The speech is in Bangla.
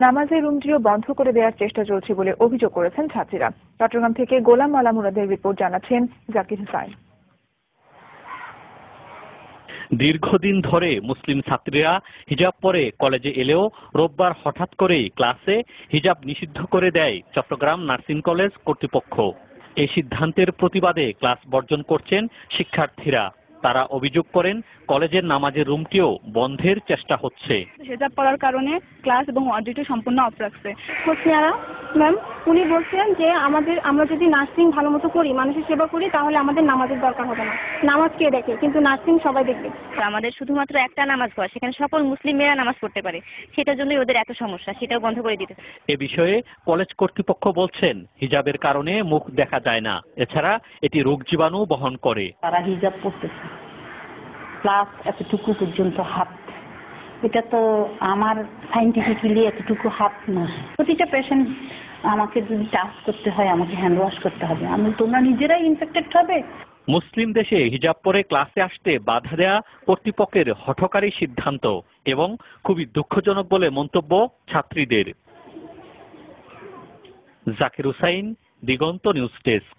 নামাজের রুমটিও বন্ধ করে দেওয়ার চেষ্টা চলছে বলে অভিযোগ করেছেন ছাত্রীরা। চট্টগ্রাম থেকে গোলাম মালা মুরাদের রিপোর্ট জানাচ্ছেন জাকির হুসাইন দীর্ঘদিন ধরে মুসলিম ছাত্রীরা হিজাব পরে কলেজে এলেও রোববার হঠাৎ করেই ক্লাসে হিজাব নিষিদ্ধ করে দেয় চট্টগ্রাম নার্সিং কলেজ কর্তৃপক্ষ। এই সিদ্ধান্তের প্রতিবাদে ক্লাস বর্জন করছেন শিক্ষার্থীরা। তারা অভিযোগ করেন কলেজের নামাজের রুমটিও বন্ধের চেষ্টা হচ্ছে। হেজাব পড়ার কারণে ক্লাস এবং অডিটে সম্পূর্ণ অফ রাখছে। হোসনিয়ারা ম্যাম উনি বলছেন যে আমাদের আমরা যদি নার্সিং ভালো মতো করি মানুষের সেবা করি তাহলে আমাদের নামাজের দরকার হবে না। নামাজ কে দেখে? কিন্তু নার্সিং সবাই দেখবে। আমাদের শুধুমাত্র একটা নামাজ পড়া সেখানে সকল মুসলিম মেয়েরা নামাজ পড়তে পারে। সেটার জন্যই ওদের এত সমস্যা সেটাও বন্ধ করে দিতে। এ বিষয়ে কলেজ কর্তৃপক্ষ বলছেন হিজাবের কারণে মুখ দেখা যায় না। এছাড়া এটি রোগ জীবাণু বহন করে। তারা হিজাব পড়তেছে। প্লাস এতটুকু পর্যন্ত হাত। এটা তো আমার সাইন্টিফিক্যালি এতটুকু হাত না প্রতিটা পেশেন্ট আমাকে যদি টাচ করতে হয়, আমাকে হ্যান্ড ওয়াশ করতে হবে। আমি তোমরা নিজেরাই ইনফেক্টেড হবে। মুসলিম দেশে হিজাব পরে ক্লাসে আসতে বাধা দেয়া কর্তৃপক্ষের হঠকারী সিদ্ধান্ত এবং খুবই দুঃখজনক বলে মন্তব্য ছাত্রীদের। Zakir Hussain, Diganta news desk.